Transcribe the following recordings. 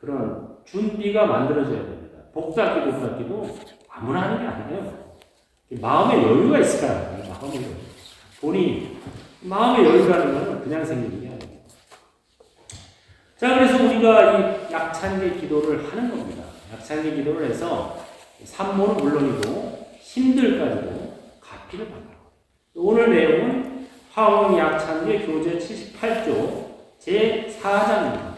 그런 준비가 만들어져야 됩니다. 복닫기 복닫기도 아무나 하는 게 아니에요. 마음의 여유가 해요. 마음의 여유. 본인 마음의 여유라는 것은 그냥 생기는 게 아니에요. 자, 그래서 우리가 이 약찬계 기도를 하는 겁니다. 약찬계 기도를 해서 산모는 물론이고 신들까지도 갚기를 바랍니다. 오늘 내용은 화원 약찬계 교재 78조 제4장입니다.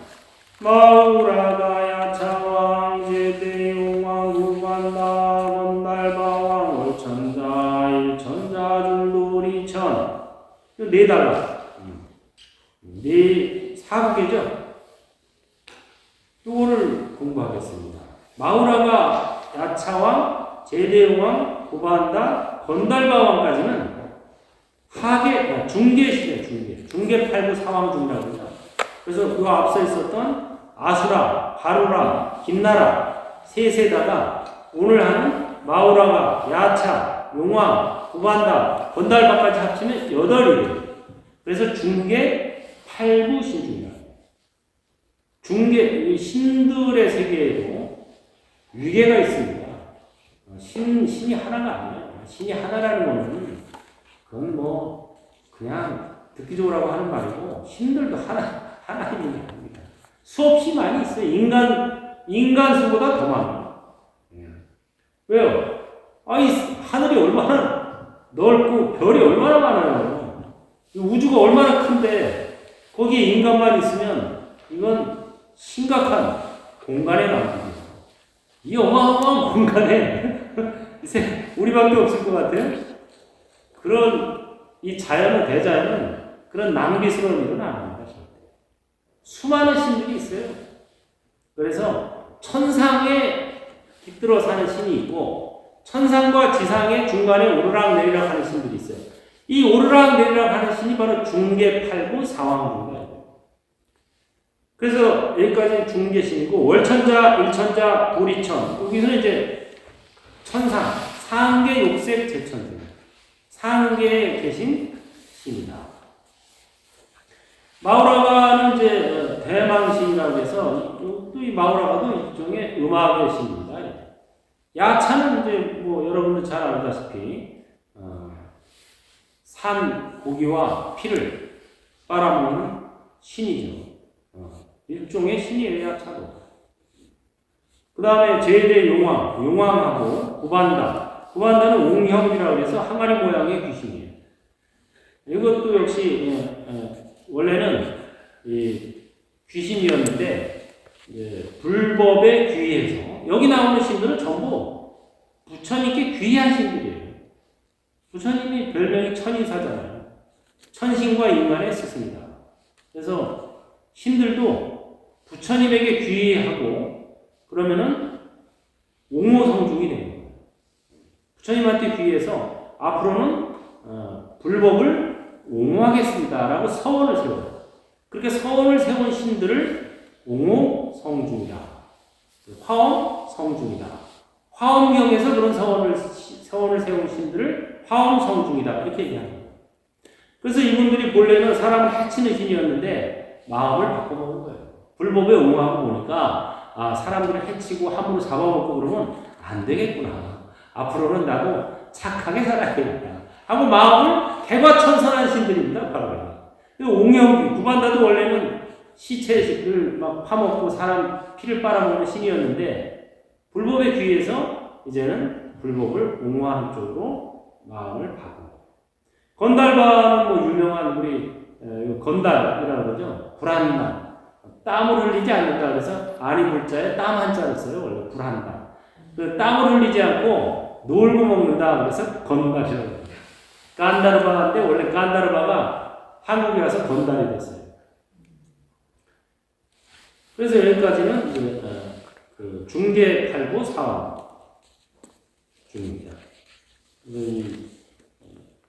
마우라가 야차왕 제대용왕 구관다 건달바왕 월천자 일천자 줄도리천 네 달러 네 사국이죠. 요거를 공부하겠습니다. 마우라가 야차왕 제대용왕 고반다 건달바왕까지는 하계 아, 중계 시대 중계 중계 팔부 사왕 합니다. 그래서 그 앞서 있었던 아수라, 바루라, 김나라 세 세다가 오늘 하는 마우라가 야차, 용왕, 구반다, 건달바까지 합치면 여덟이에요. 그래서 중계 팔부 신중이다. 중계 이 신들의 세계에도 위계가 있습니다. 어, 신 신이 하나가 아니에요. 신이 하나라는 거는 그건 뭐 그냥 듣기적으로 하는 말이고 신들도 하나 하나님이 아닙니다. 수없이 많이 있어요. 인간 인간 수보다 더 많아요. 예. 왜요? 아이 하늘이 얼마나 넓고 별이 얼마나 많아요. 이 우주가 얼마나 큰데 거기에 인간만 있으면 이건 심각한 공간에 나옵니다. 이 어마어마한 공간에 우리밖에 없을 것 같아요. 그런 이 자연은 대자연은 그런 낭비스러운 일은 안 합니다. 수많은 신들이 있어요. 그래서 천상에 깃들어 사는 신이 있고 천상과 지상의 중간에 오르락 내리락 하는 신들이 있어요. 이 오르락 내리락 하는 신이 바로 중계 팔구 사왕군이에요. 그래서 여기까지 중계신이고 월천자, 일천자, 도리천 여기서는 이제 천상, 상계, 욕색, 제천입니다. 상계에 계신 신이다. 마우라가는 이제 대망신이라고 해서 또 이 마우라가도 일종의 음악의 신입니다. 야차는 이제 뭐 여러분들 잘 알다시피 어, 산 고기와 피를 빨아먹는 신이죠. 어, 일종의 신이에요 야차도. 그 다음에 제대 용왕, 용왕하고 구반다. 구반다는 옹형이라고 해서 항아리 모양의 귀신이에요. 이것도 역시 예, 예, 원래는 이 귀신이었는데 예, 불법에 귀해서 여기 나오는 신들은 전부 부처님께 귀한 신들이에요. 부처님이 별명이 천인사잖아요. 천신과 인간의 스승이다. 그래서 신들도 부처님에게 귀하고 그러면은 옹호성중이 되는 거예요. 부처님한테 귀해서 앞으로는 어, 불법을 옹호하겠습니다라고 서원을 세워요. 그렇게 서원을 세운 신들을 옹호 성중이다. 화엄 성중이다. 화엄경에서 그런 서원을 서원을 세운 신들을 화엄 성중이다 이렇게 얘기합니다. 그래서 이분들이 본래는 사람을 해치는 신이었는데 마음을 바꿔먹은 거예요. 불법에 옹호하고 보니까 아 사람들을 해치고 함부로 잡아먹고 그러면 안 되겠구나. 앞으로는 나도 착하게 살아야겠다. 하고 마음을 개과천선한 신들입니다. 바로. 옹영기 구반다도 원래는 시체를 막 파먹고 사람 피를 빨아먹는 신이었는데 불법에 귀해서 이제는 불법을 옹호하는 쪽으로 마음을 바꾸고 건달바는 뭐 유명한 우리 에, 건달이라고 그러죠. 불안만 땀을 흘리지 않는다 그래서 아니 물자에 땀 한자를 써요 원래 불안다 그 땀을 흘리지 않고 놀고 먹는다 그래서 건달이라고 해요 깐다르바인데 원래 깐다르바가 한국에 와서 건달이 됐어요 그래서 여기까지는 이제 어, 그 중계 팔고 사원 중입니다.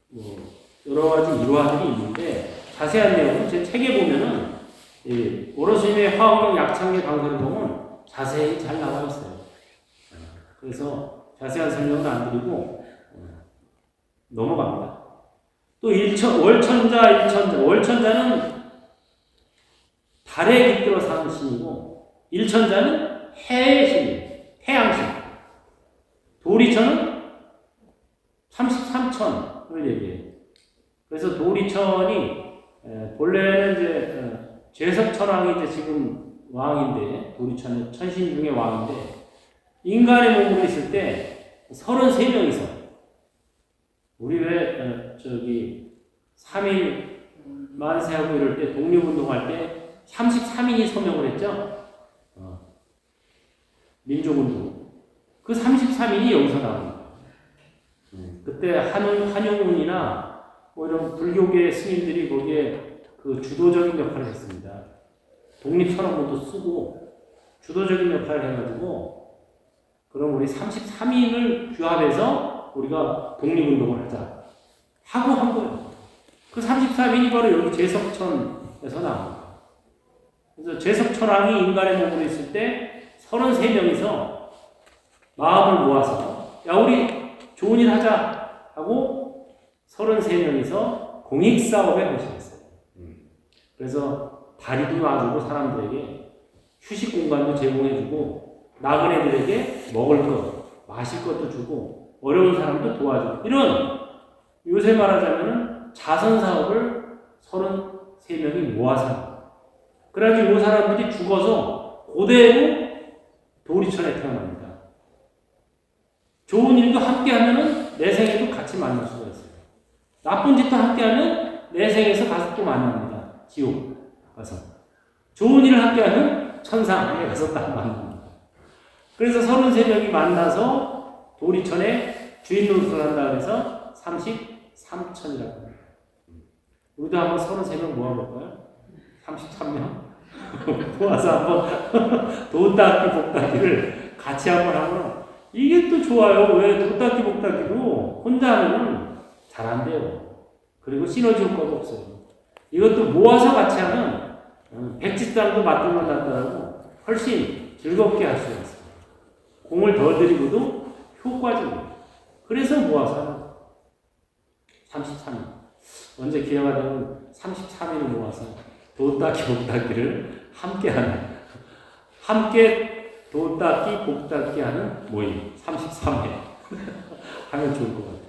뭐 여러 가지 일화들이 있는데 자세한 내용은 제 책에 보면은 이 오로스님의 화엄경 약창계 보면 자세히 잘 나와 있어요. 어, 그래서 자세한 설명은 안 드리고 어, 넘어갑니다. 또 일천 월천자 일천자 월천자는 달에 깃들어 사는 신이고 일천자는 해의 신, 태양신. 도리천은 33천을 얘기해요. 그래서 도리천이 에, 본래는 이제 어, 죄석천왕이 이제 지금 왕인데 도리천의 천신 중에 왕인데 인간의 몸으로 있을 때 33명이서 우리 왜 어, 저기 3일 만세하고 이럴 때 독립운동할 때 33인이 서명을 했죠. 어. 민족운동. 그 33인이 여기서 나옵니다. 음, 그때 한용, 한용운이나 뭐 이런 불교계 스님들이 거기에 그 주도적인 역할을 했습니다. 독립선언문도 쓰고 주도적인 역할을 해가지고 그럼 우리 33인을 규합해서 우리가 독립운동을 하자 하고 한 거예요. 그 33인이 바로 여기 제석천에서 나옵니다. 그래서 제석천왕이 인간의 몸으로 있을 때 33명이서 마음을 모아서 야 우리 좋은 일 하자 하고 33명이서 공익사업에 헌신했어요. 그래서 다리도 놔주고 사람들에게 휴식 공간도 제공해주고 나그네들에게 먹을 것, 마실 것도 주고 어려운 사람도 도와주고 이런 요새 말하자면 자선 사업을 33명이 모아서. 그래가지고 이 사람들이 죽어서 그대로 도리천에 태어납니다. 좋은 일도 함께 하면은 내 생에도 같이 만날 수가 있어요. 나쁜 짓도 함께 하면 내 생에서 가서 또 만납니다. 지옥 가서. 좋은 일을 함께 하면 천상에 가서 딱 만납니다. 그래서 33명이 만나서 도리천에 주인 노릇을 한다 그래서 33천이라고 합니다. 우리도 한번 33명 모아볼까요? 33명? 모아서 한번 돈 닦기 복 닦기를 같이 한번 하면 이게 또 좋아요. 왜 돈 닦기 복 닦기도 혼자 하면은 잘안 돼요. 그리고 시너지 효과가 없어요. 이것도 모아서 같이 하면 어, 백지장도 맞들만 낫다라고 훨씬 즐겁게 할 수가 있어요. 공을 더 들이고도 효과적이에요. 그래서 모아서. 33일. 언제 기회가 되면 33일을 모아서 돈 닦기 복 닦기를 함께 하는 함께 돈 닦기 복 닦기 하는 모임 33회 하면 좋을 것 같아요.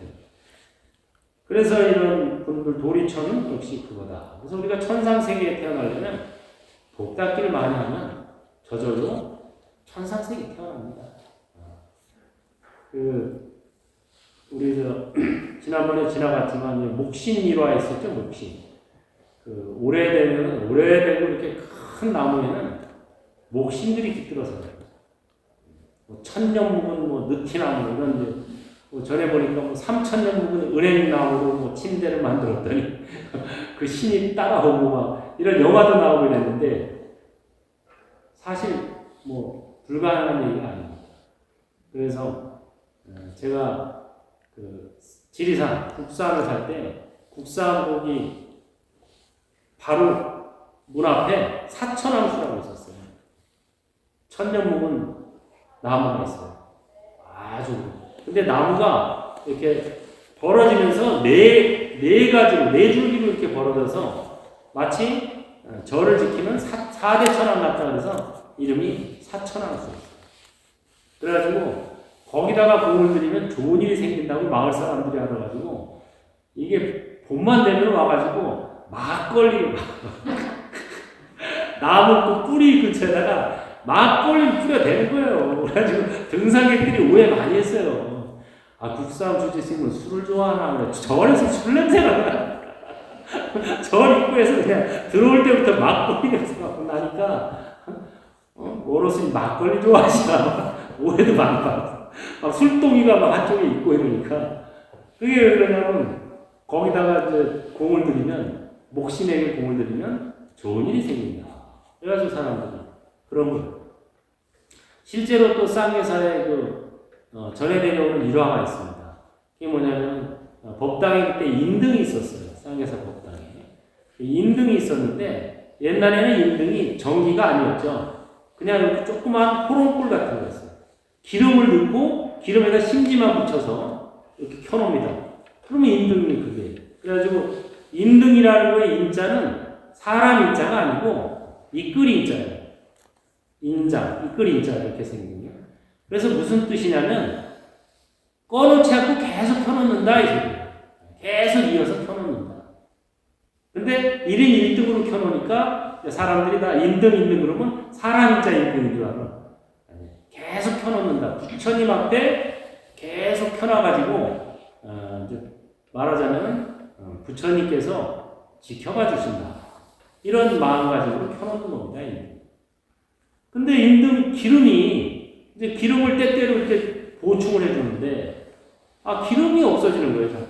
그래서 이런 분들 도리천은 역시 그거다. 그래서 우리가 천상 세계에 태어나려면 복 닦기를 많이 하면 저절로 천상 세계에 태어납니다. 그 우리 저 지난번에 지나갔지만 목신 일화 있었죠 목신. 그 오래되면 오래되고 이렇게 큰 나무에는 목신들이 깃들어서. 뭐 천년 묵은 뭐 느티나무 이런 이제 뭐 전에 보니까 뭐 삼천년 묵은 은행나무로 뭐 침대를 만들었더니 그 신이 따라오고 막 이런 영화도 나오고 이랬는데 사실 뭐 불가능한 얘기가 아닙니다. 그래서 어, 제가 그 지리산 국산을 살 때 국산곡이 바로 문 앞에 사천왕수라고 있었어요. 천년 묵은 나무가 있어요. 아주. 근데 나무가 이렇게 벌어지면서 네, 네 가지로, 네 줄기로 이렇게 벌어져서 마치 어, 절을 지키는 사, 사대 천왕 같다 그래서 이름이 사천왕수였어요. 그래가지고 거기다가 공을 들이면 좋은 일이 생긴다고 마을 사람들이 알아가지고 이게 봄만 되면 와가지고 막걸리를 나무 그 뿌리 근처에다가 막걸리를 뿌려대는 거예요. 그래가지고 등산객들이 오해 많이 했어요. 아 국산 주지스님은 술을 좋아하나 그래. 절에서 술 냄새가 나. 절 입구에서 그냥 들어올 때부터 막걸리 냄새가 나니까 어? 어르신이 막걸리 좋아하시나 오해도 많이 받았어. 막 술동이가 막 한쪽에 있고 이러니까 그게 왜 그러냐면 거기다가 이제 공을 들이면 목신에게 공을 들이면 좋은 일이 생긴다. 그래가지고 사람들이 그런 거예요. 실제로 또 쌍계사에 그 어, 전해 내려오는 일화가 있습니다. 그게 뭐냐면 어, 법당에 그때 인등이 있었어요. 쌍계사 법당에 그 인등이 있었는데 옛날에는 인등이 전기가 아니었죠. 그냥 조그만 호롱불 같은 거였어요. 기름을 넣고 기름에다 심지만 붙여서 이렇게 켜놓습니다. 그러면 인등이 그게. 그래가지고 인등이라는 거의 인자는 사람 인자가 아니고 이끌이 인자예요. 인장, 이끌 인자 이렇게 생긴요. 그래서 무슨 뜻이냐면 꺼놓지 않고 계속 켜놓는다 이 소리예요. 계속 이어서 켜놓는다. 근데 1인 1등으로 켜놓으니까 사람들이 다 인등 인등 그러면 사람 인자 인등인 줄 알아. 켜놓는다. 부처님 앞에 계속 켜놔가지고 어, 말하자면 어, 부처님께서 지켜봐 주신다. 이런 마음가짐으로 켜놓는 겁니다. 근데 인등 기름이 이제 기름을 때때로 이렇게 보충을 해주는데 아 기름이 없어지는 거예요 자꾸.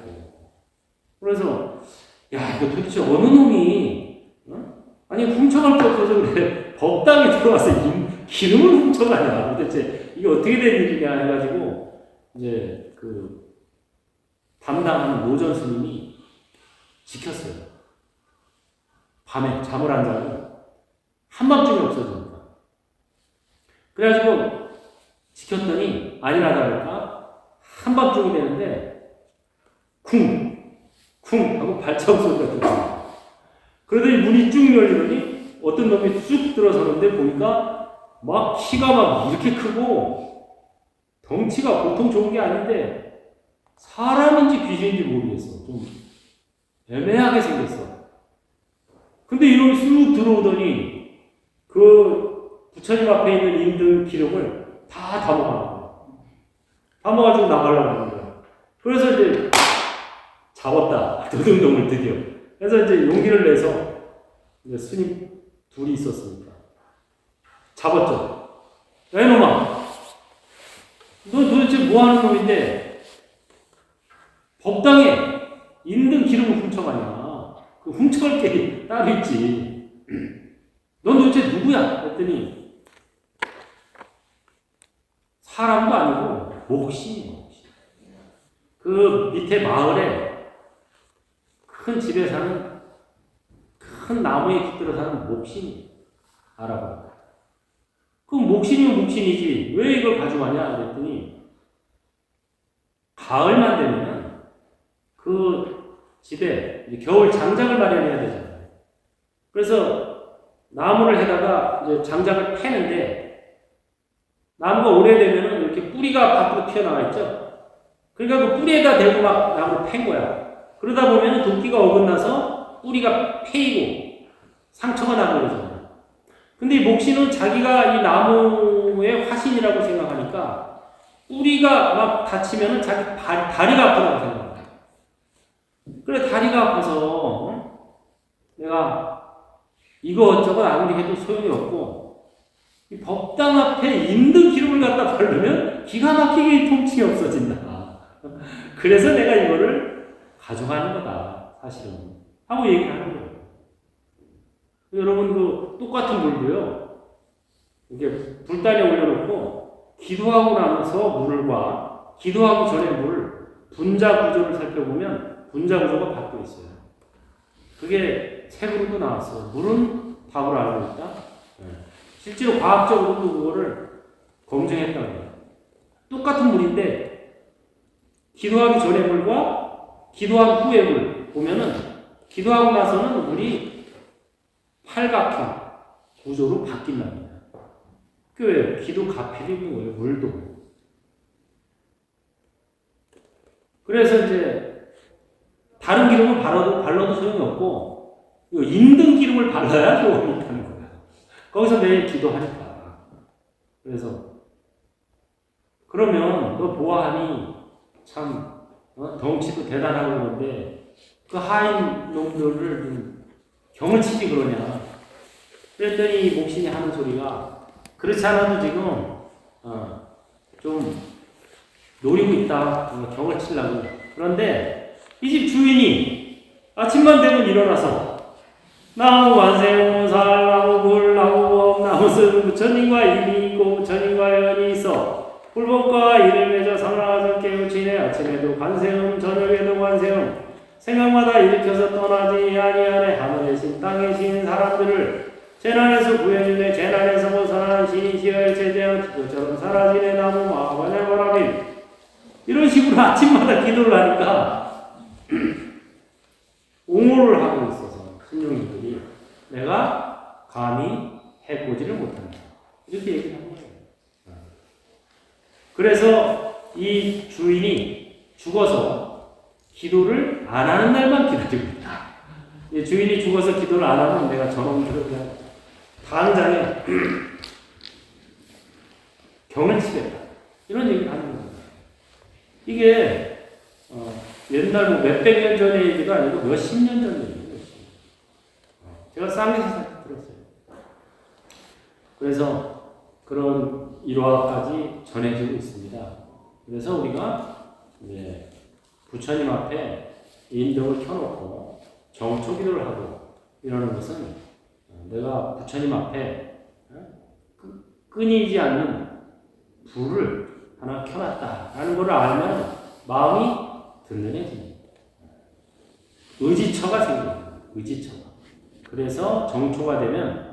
그래서 야 이거 도대체 어느 놈이 어? 아니 훔쳐갈 게 없어서 그래 법당에 들어와서 임- 기름을 훔쳐가냐 도대체 이게 어떻게 된 일이냐 해가지고 이제 그 담당하는 노전 스님이 지켰어요. 밤에 잠을 안 자고 한밤중에 없어집니다. 그래가지고 지켰더니 아니라다 보니까 한밤중이 되는데 쿵, 쿵 하고 발자국 소리가 들려요. 그러더니 문이 쭉 열리더니 어떤 놈이 쑥 들어서는데 보니까 막 키가 막 이렇게 크고 덩치가 보통 좋은 게 아닌데 사람인지 귀신인지 모르겠어. 좀 애매하게 생겼어. 근데 이놈이 쑥 들어오더니 그 부처님 앞에 있는 인들 기름을 다 담아가는 거야. 담아가지고 나가려고 하는 거야. 그래서 이제 잡았다. 도둑놈을 드디어. 그래서 이제 용기를 내서 이제 스님 둘이 있었으니까. 잡았죠. 야, 이놈아. 너 도대체 뭐 하는 놈인데 법당에 인등 기름을 훔쳐가냐. 그 훔쳐갈 게 따로 있지. 넌 도대체 누구야? 그랬더니 사람도 아니고 목신이야, 목신. 그 밑에 마을에 큰 집에 사는 큰 나무에 깃들어 사는 목신이 알아봐. 그럼 목신이면 목신이지 왜 이걸 가져가냐 그랬더니 가을만 되면 그 집에 겨울 장작을 마련해야 되잖아요. 그래서 나무를 해다가 이제 장작을 패는데 나무가 오래되면 이렇게 뿌리가 밖으로 튀어나와 있죠. 그러니까 그 뿌리에다 대고 막 나무를 팬 거야. 그러다 보면 도끼가 어긋나서 뿌리가 패이고 상처가 나고 그러잖아요. 근데 이 목신은 자기가 이 나무의 화신이라고 생각하니까 뿌리가 막 다치면 자기 발, 다리가 아프다고 생각해요. 그래 다리가 아파서 어? 내가 이것저것 아무리 해도 소용이 없고 이 법당 앞에 인등 기름을 갖다 바르면 기가 막히게 이 통증이 없어진다. 그래서 내가 이거를 가져가는 거다 사실은 하고 얘기하는 거예요. 여러분 그 똑같은 물도요. 이게 불단에 올려놓고 기도하고 나서 물과 기도하고 전에 물 분자 구조를 살펴보면 분자 구조가 바뀌어 있어요. 그게 책으로도 나왔어요. 물은 답을 알고 있다. 네. 실제로 과학적으로도 그거를 검증했다고 해요. 똑같은 물인데 기도하기 전의 물과 기도한 후의 물 보면은 기도하고 나서는 물이 팔각형 구조로 바뀐답니다. 그 왜? 기도 가필이 뭐예요? 물도. 그래서 이제 다른 기름을 발라도, 발라도 소용이 없고 인등 기름을 발라야 소용이 있다는 거야. 거기서 매일 기도하니까. 그래서 그러면 너 보아하니 참 어? 덩치도 대단하고 그런데 그 하인 놈들을 좀 경을 치지 그러냐. 그랬더니 이 목신이 하는 소리가 그렇지 않아도 지금 어, 좀 노리고 있다. 어, 경을 치려고. 그런데 이 집 주인이 아침만 되면 일어나서 나무 완세모 살나무 굴나무 범 나무 쓰는 부처님과 이미 있고 부처님과 연이 있어 불법과 이를 맺어 상랑하서 깨우치네 아침에도 관세음 저녁에도 관세음 생각마다 일으켜서 떠나지 아니하네 하늘에 신 땅에 신 사람들을 재난에서 구해주네 재난에서 벗어난 신이시여 제재한 기도처럼 사라지네 나무 마관의 바람임 이런 식으로 아침마다 기도를 하니까 옹호를 하고 있어서 신령님들이 내가 감히 해코지를 못한다 이렇게 얘기를 한 거예요. 그래서 이 주인이 죽어서 기도를 안 하는 날만 기다리고 있다. 이 주인이 죽어서 기도를 안 하면 내가 저놈들을 당장에 경을 치겠다. 이런 얘기를 하는 겁니다. 이게 어, 옛날 뭐 몇백 년 전의 얘기가 아니고 몇십 년 전 얘기예요. 어, 제가 쌍계에서 들었어요. 그래서 그런 일화까지 전해지고 있습니다. 그래서 우리가 이제 부처님 앞에 인덕을 켜놓고 정초 기도를 하고 이러는 것은 어, 내가 부처님 앞에 어, 끄- 끊이지 않는 불을 하나 켜놨다라는 것을 알면 마음이 든든해집니다. 의지처가 생깁니다. 의지처가. 그래서 정초가 되면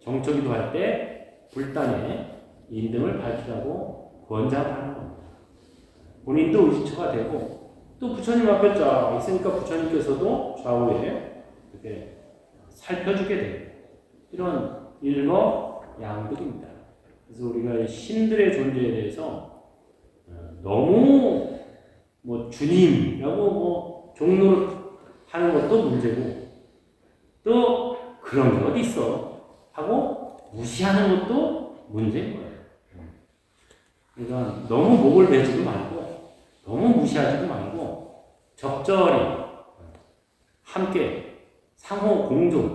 정초기도 할 때 불단에 인등을 밝히라고 권장하는 겁니다. 본인도 의지처가 되고 또 부처님 앞에 쫙 있으니까 부처님께서도 좌우에 이렇게 살펴주게 되고 이런 일거 양득입니다. 그래서 우리가 이 신들의 존재에 대해서 어, 너무 뭐 주님이라고 뭐 종로를 하는 것도 문제고 또 그런 게 어디 있어 하고 무시하는 것도 문제인 거예요. 그러니까 너무 목을 베지도 말고 너무 무시하지도 말고 적절히 함께 상호 공존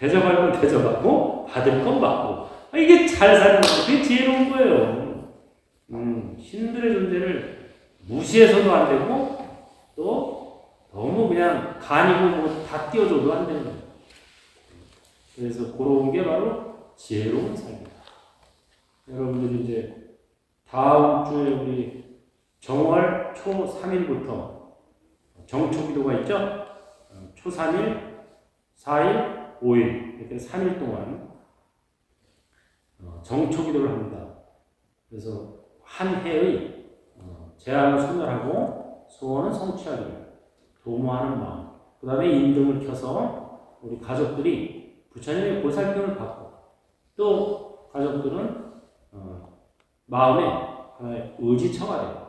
대접할 건 대접하고 받을 건 받고 아, 이게 잘 사는 거 그게 지혜로운 거예요. 음, 신들의 존재를 무시해서도 안 되고 또 너무 그냥 간이고 뭐 다 띄워줘도 안 되는 거예요. 그래서 그런 게 바로 지혜로운 삶이다. 여러분들이 이제 다음 주에 우리 정월 초 3일부터 정초 기도가 있죠? 어, 초 3일, 4일, 5일 이렇게 3일 동안 어, 정초 기도를 합니다. 그래서 한 해의 어, 재앙을 소멸하고 소원을 성취하기를 도모하는 마음. 그 다음에 인등을 켜서 우리 가족들이 부처님의 보살핌을 받고 또 가족들은 어, 마음에 하나의 의지처가 되고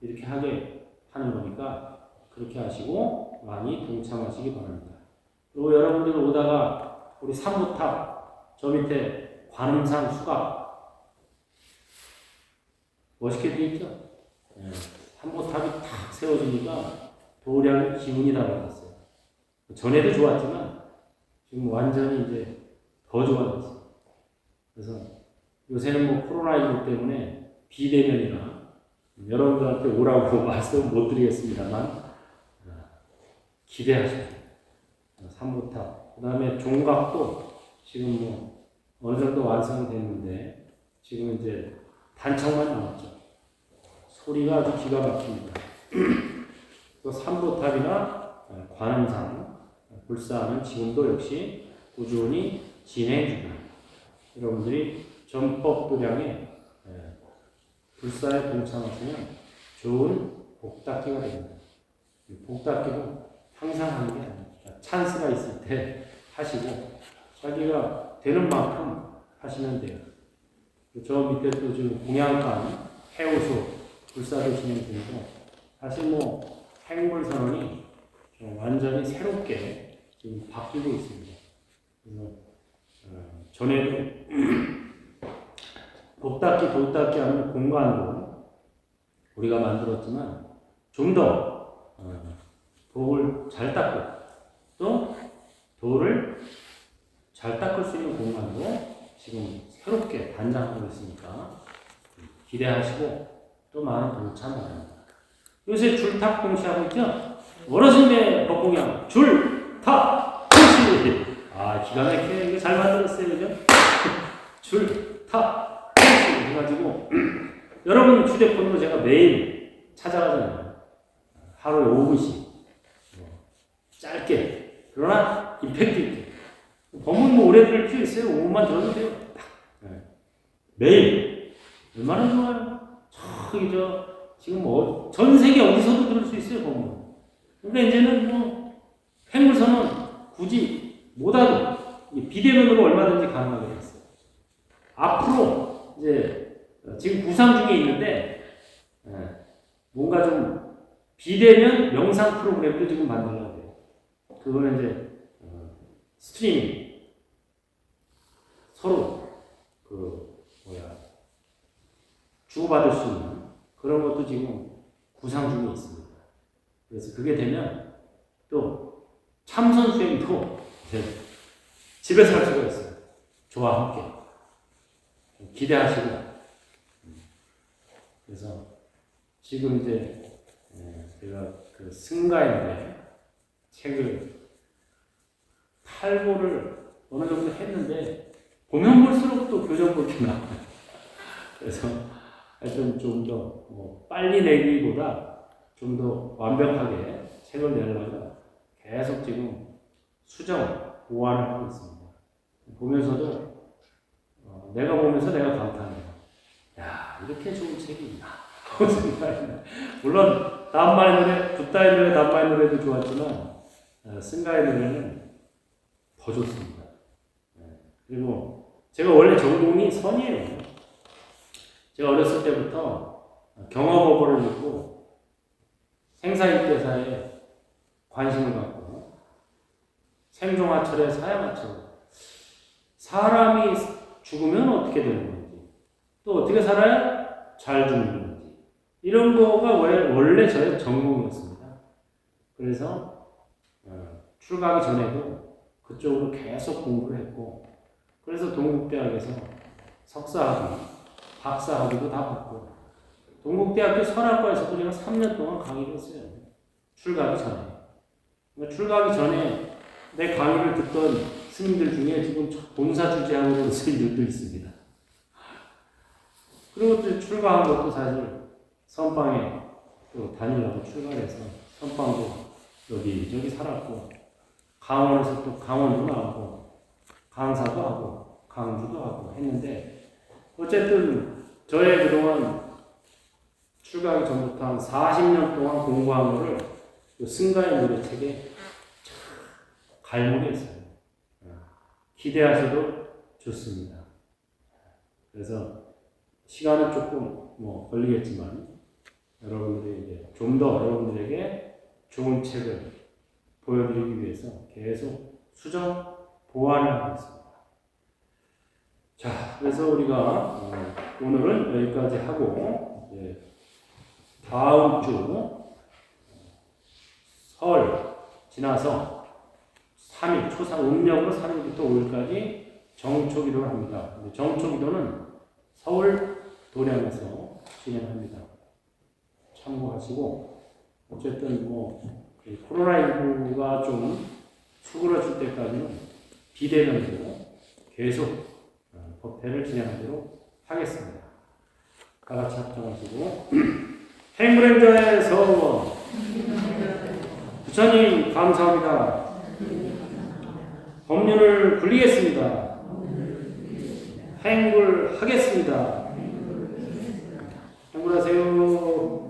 이렇게 하게 하는 거니까 그렇게 하시고 많이 동참하시기 바랍니다. 그리고 여러분들 오다가 우리 삼부탑 저 밑에 관음상 수갑 멋있게 돼 있죠? 예, 삼부탑이 탁 세워지니까 도량의 기운이 달아났어요. 전에도 좋았지만 지금 완전히 이제 더 좋아졌어요. 그래서 요새는 뭐 코로나19 때문에 비대면이라 여러분들한테 오라고 말씀 못 드리겠습니다만 아, 기대하십시오. 삼부탑. 그 다음에 종각도 지금 뭐 어느 정도 완성됐는데 지금 이제 단청만 남았죠. 소리가 아주 기가 막힙니다. 또 삼부탑이나 관음상, 불사는 지금도 역시 꾸준히 진행 중입니다. 여러분들이 전법도량에 불사에 동참하시면 좋은 복닦기가 됩니다. 이 복닦기도 항상 하는 게. 찬스가 있을 때 하시고 자기가 되는 만큼 하시면 돼요. 저 밑에 또 지금 공양간 해오수 불사도 진행 중이고 사실 뭐 행물 선언이 좀 완전히 새롭게 지금 바뀌고 있습니다. 그래서 어, 전에도 복닦기, 돌닦기 하는 공간으로 우리가 만들었지만 좀더 어, 독을 잘 닦고 또 돌을 잘 닦을 수 있는 공간으로 지금 새롭게 단장하고 있으니까 기대하시고 또 많은 동참 바랍니다. 요새 줄탁 공시 하고 있죠? 어르신의 법공양 줄탁 공시 아 기가 막히게 이거 잘 만들었어요 그죠? 줄탁 공시 해가지고 여러분 휴대폰으로 제가 매일 찾아가잖아요 하루에 5분씩 짧게 그러나 임팩트 있게. 법문 뭐 오래 들을 필요 있어요. 5분만 들어도 돼요. 네. 매일. 얼마나 좋아요. 저기 저 지금 뭐 전 세계 어디서도 들을 수 있어요 법문 근데 이제는 뭐 행물선은 굳이 못하도 이 비대면으로 얼마든지 가능하게 됐어요. 앞으로 이제 어, 지금 구상 중에 있는데 예, 뭔가 좀 비대면 명상 프로그램도 지금 돼요. 그거는 이제 어, 스트리밍 서로 그 뭐야 주고받을 수 있는 그런 것도 지금 구상 중에 있습니다. 그래서 그게 되면 또 참선 수행도 집에서 할 수가 있어요. 저와 함께 좀 기대하시고 음. 그래서 지금 이제 예, 제가 그 승가인데 책을 탈고를 어느 정도 했는데 보면 볼수록 또 교정 볼게 나와요. 그래서 하여튼 좀더 뭐 빨리 내기보다 좀 더 완벽하게 책을 내려고 계속 지금 수정, 보완을 하고 있습니다. 보면서도 어, 내가 보면서 내가 감탄해요. 야 이렇게 좋은 책이 있나 물론 남마의 노래, 붓다의 노래, 남마의 노래도 좋았지만 어, 승가의 노래는 더 좋습니다. 네. 그리고 제가 원래 전공이 선이에요. 제가 어렸을 때부터 경험어벌을 읽고 생사입대사에 관심을 갖고 생종하철의 사양하철 사람이 죽으면 어떻게 되는 건지 또 어떻게 살아야 잘 죽는 건지 이런 거가 왜- 원래 저의 전공이었습니다. 그래서 어, 출가하기 전에도 그쪽으로 계속 공부를 했고 그래서 동국대학에서 석사학위, 박사학위도 다 받고 동국대학교 선학과에서도 제가 3년 동안 강의를 했어요. 출가하기 전에. 그러니까 출가하기 전에 내 강의를 듣던 스님들 중에 지금 본사 주재하고 있는 스님들도 있습니다. 그리고 또 출가한 것도 사실 선방에 또 다니려고 출가해서 선방도 여기 저기 살았고 강원에서 또 강원도 나오고 강사도 하고 강주도 하고 했는데 어쨌든 저의 그동안 출가하기 전부터 한 40년 동안 공부한 거를 이 승가의 노래책에 갈무리 있어요. 기대하셔도 좋습니다. 그래서 시간은 조금 뭐 걸리겠지만 여러분들이 이제 좀 더 여러분들에게 좋은 책을 보여드리기 위해서 계속 수정 보완을 하고 있습니다. 자, 그래서 우리가 어, 오늘은 여기까지 하고 이제 다음 주 설 지나서 3일 초상 음력으로 3일부터 5일까지 정초 기도를 합니다. 근데 정초 기도는 서울 도량에서 진행합니다. 참고하시고 어쨌든 뭐 코로나19가 좀 수그러질 때까지는 비대면으로 계속 어, 법회를 진행하도록 하겠습니다. 다 같이 합장하시고 행브랜저의 서원 부처님 감사합니다. 법륜을 굴리겠습니다. 행불하겠습니다. 행불하세요.